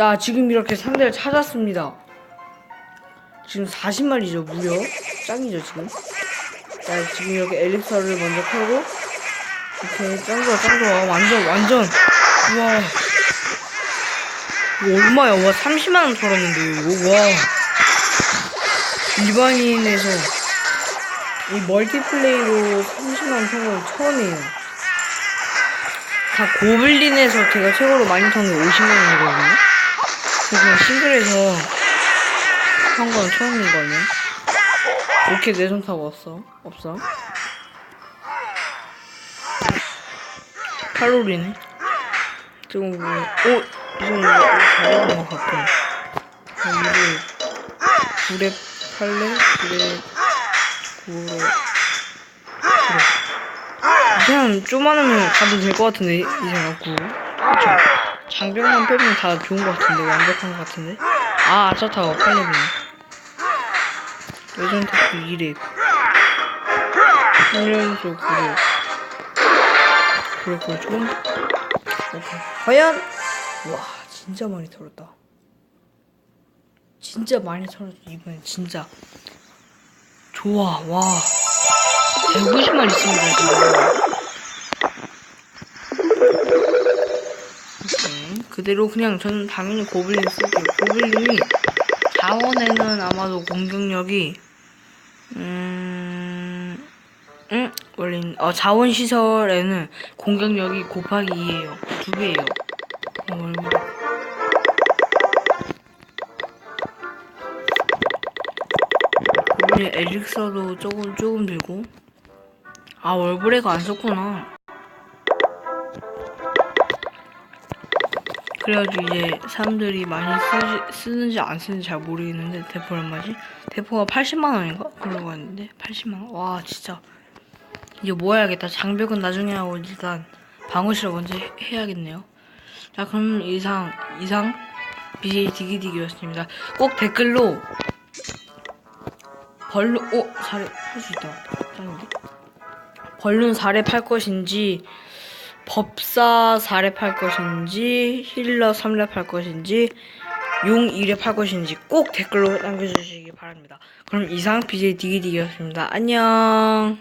자, 지금 이렇게 상대를 찾았습니다. 지금 40마리죠, 무려. 짱이죠, 지금. 자, 지금 이렇게 엘릭서를 먼저 펴고, 이렇게 짱 좋아, 짱 좋아. 완전, 완전. 우와. 이거 얼마야? 와, 30만원 털었는데, 이거. 와. 일반인에서 이 멀티플레이로 30만원 턴건 처음이에요. 다 고블린에서 제가 최고로 많이 턴게 50만원이거든요. 그냥 싱글에서 한 건 처음이거든요. 이렇게 내 손 타고 없어. 없어. 칼로리네. 지금 뭐, 오, 이거 이거 잘하는 것 같아. 이거 9렙 8렙, 9렙 9렙. 그냥 쪼만하면 가도 될 것 같은데 이제 갖고 그쵸? 장벽만 빼면 다 좋은 것 같은데 완벽한 것 같은데? 아 아차타워 8렙이네. 예전 테크 2렙 훈련소 9렙 그렇고 좀 오케이. 과연? 와 진짜 많이 털었다. 진짜 많이 털었어 이번엔 진짜. 좋아 와. 150만 있습니다 지금 그대로 그냥 저는 당연히 고블린 쓸게요. 고블린이 자원에는 아마도 공격력이 음... 음? 원래 어 자원 시설에는 공격력이 곱하기 2예요. 두 배예요. 어, 고블린 엘릭서도 조금 조금 들고. 아 월브레이크 안 썼구나 그래가지고 이제 사람들이 많이 쓰지, 쓰는지 안 쓰는지 잘 모르겠는데 대포 얼마지? 대포가 80만 원인가? 그러고 왔는데 80만 원? 와 진짜. 이제 뭐 해야겠다. 장벽은 나중에 하고 일단 방어실을 먼저 해- 해야겠네요. 자 그럼 이상 이상? BJ 디기디기였습니다. 꼭 댓글로 벌룬 오 사례 할 수 있다. 짱인데? 벌룬 사례 팔 것인지 법사 4렙 할 것인지 힐러 3렙 할 것인지 용 2렙 할 것인지 꼭 댓글로 남겨주시기 바랍니다. 그럼 이상 BJ 디기디기였습니다. 안녕